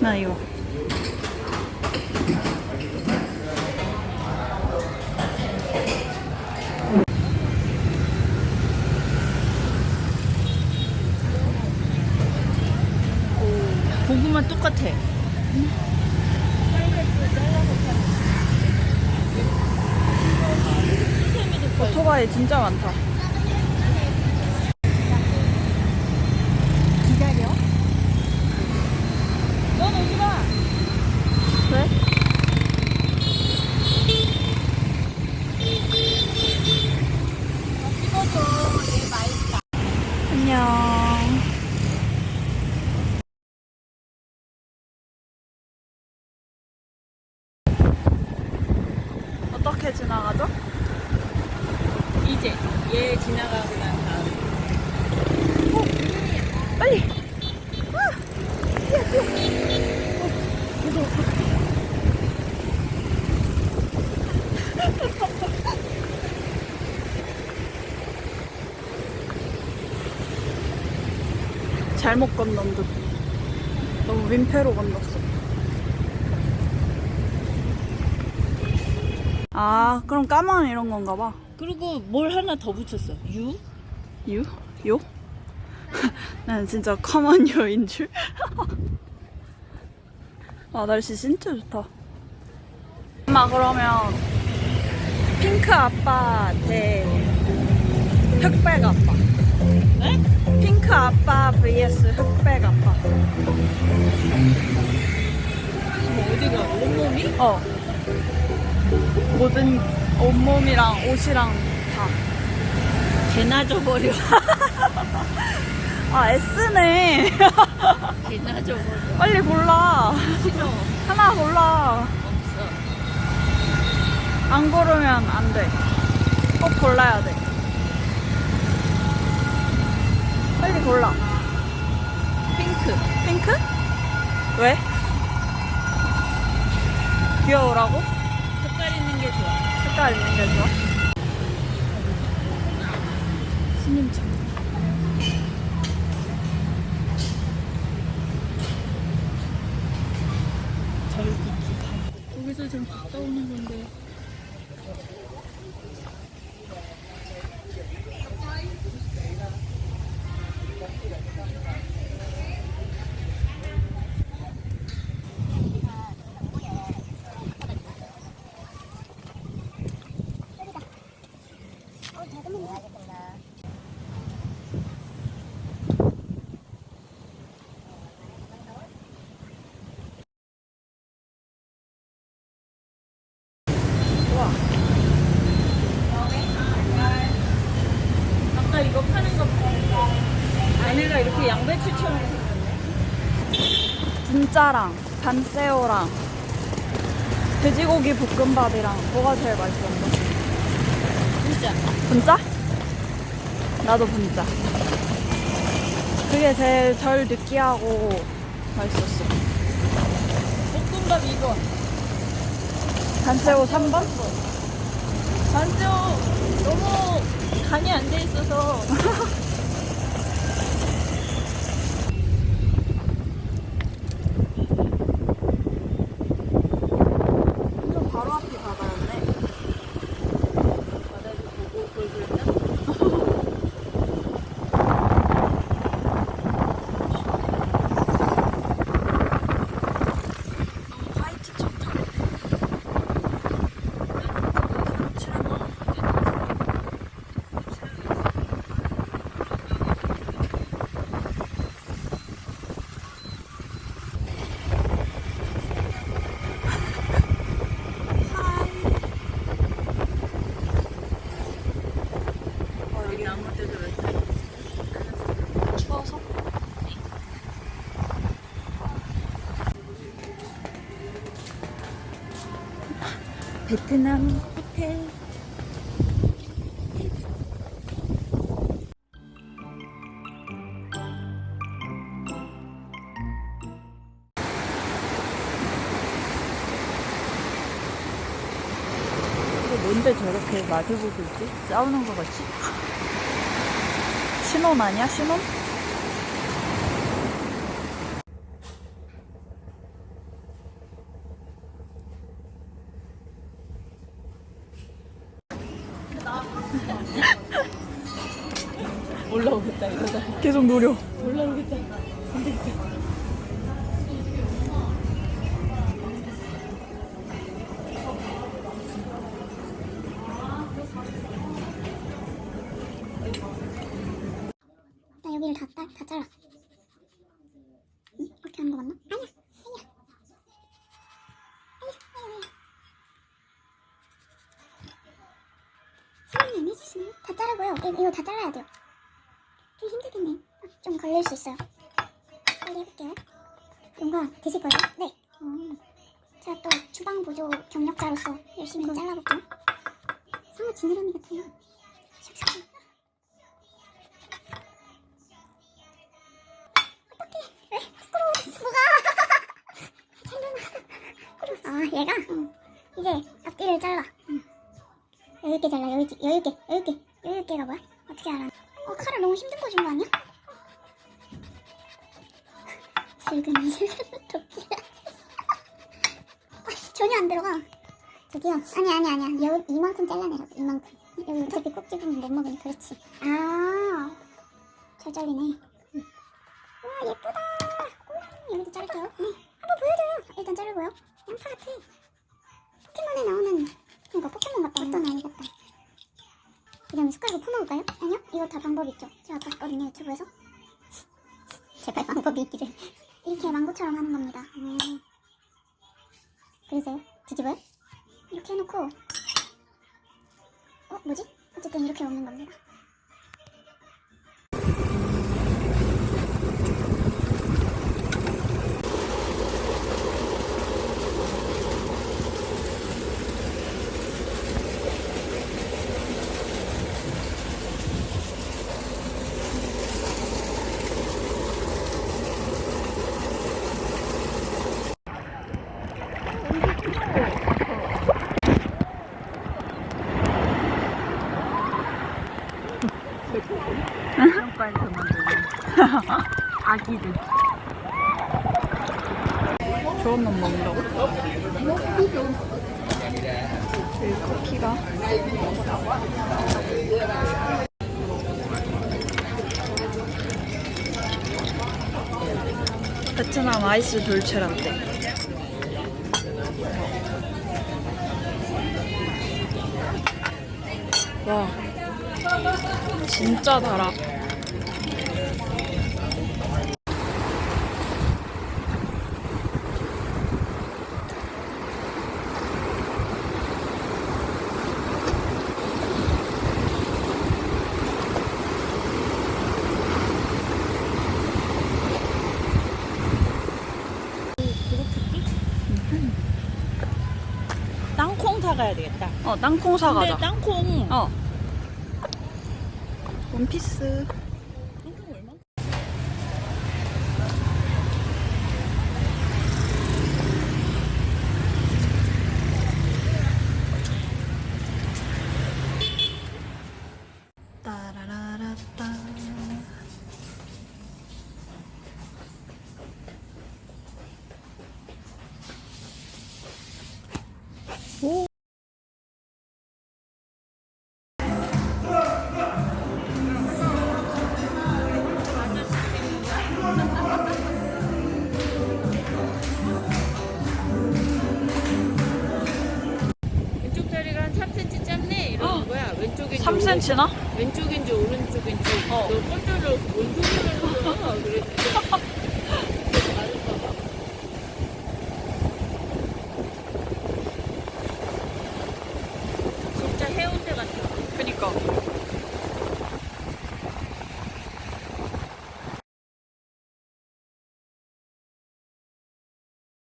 나 이거. 고구마 똑같아. 오토바이 진짜 많다. 기다려. 넌 오지 마. 왜? 찍어줘. 얘 맛있다. 안녕. 어떻게 지나가죠? 이제 얘 지나가고 난 다음에. 빨리. 잘못 건넌 듯. 너무 민폐로 건넜어. 아, 그럼 까만 이런 건가 봐. 그리고 뭘 하나 더 붙였어. 유? 유? 요? 난 진짜 커먼 요인 줄. 아, 날씨 진짜 좋다. 엄마, 그러면 핑크 아빠 대 흑백 아빠. 네? 핑크 아빠 vs 흑백 아빠. 뭐 어디가 온몸이? 어. 모든 온몸이랑 옷이랑 다. 개나 줘버려. 아, S네. 개나 줘버려. 빨리 골라. 싫어. 하나 골라. 없어. 안 고르면 안 돼. 꼭 골라야 돼. 빨리 골라. 핑크. 핑크? 왜? 귀여우라고? 색깔 있는 게 좋아. 색깔 게 좋아? 저기 있지. 거기서 좀 갔다 오는 건데. 안에가 이렇게 양배추처럼 생겼네. 진짜랑 반새우랑 돼지고기 볶음밥이랑 뭐가 제일 맛있었어? 진짜. 분짜? 나도 분짜. 그게 제일 덜 느끼하고 맛있었어. 볶음밥 2번. 반새우 3번? 반새우 너무 간이 안 돼 있어서 완전 바로 앞이 바다였네. 바다를 보고 보여줬나? 화이트 좋다. 어, 여기 아무 데도 왜 이렇게 추워서? 베트남 호텔. 뭔데 저렇게 마주보고 있지? 싸우는 거 같지? 신혼 아니야? 신혼? 올라오겠다 계속 노려. 올라오겠다. 나 여기를 다, 다, 다 잘라. 응? 이렇게 하는 거 맞나? 아니야. 다 자르고요. 이, 이거 다 잘라야 돼요. 좀 힘들겠네. 아, 좀 걸릴 수 있어요. 빨리 해볼게요. 뭔가 드실 거예요? 네. 음, 제가 또 주방 보조 경력자로서 열심히 잘라볼게요. 상어 지느러미 같아요. 샥샥. 아 얘가 응. 이제 앞뒤를 잘라 응. 여유있게 잘라 여유있게 여유있게 여유있게 여유있게가 뭐야? 어떻게 알아? 어 칼을 너무 힘든 거 준 거 아니야? 슬근슬근 덕질하지. 아, 전혀 안 들어가. 저기요. 아니 아니 아니야. 여, 이만큼 잘라내라고 이만큼. 여기 어차피 꼭 집으면 못 먹으니 그렇지. 아잘 잘리네. 응. 와 예쁘다. 음, 여기도 자를게요. 네 한번 보여줘요. 일단 자르고요. 양파 같아. 포켓몬에 나오는 그러니까 포켓몬 같다. 어떤 아이 같다. 이러면 숟가락으로 퍼먹을까요? 아니요? 이거 다 방법 있죠. 제가 봤거든요 유튜브에서. 제발 방법이 있기를 이렇게 망고처럼 하는 겁니다 음. 그러세요? 뒤집어요? 이렇게 해놓고 어? 뭐지? 어쨌든 이렇게 먹는 겁니다 아기들. 저것만 먹는다고? 커피가 베트남 아이스 돌체라떼 와 진짜 달아 땅콩 사가야 되겠다. 어 땅콩 사가자 근데 땅콩. 어 원피스 10cm나? 왼쪽인지 오른쪽인지 어. 너 꼴절로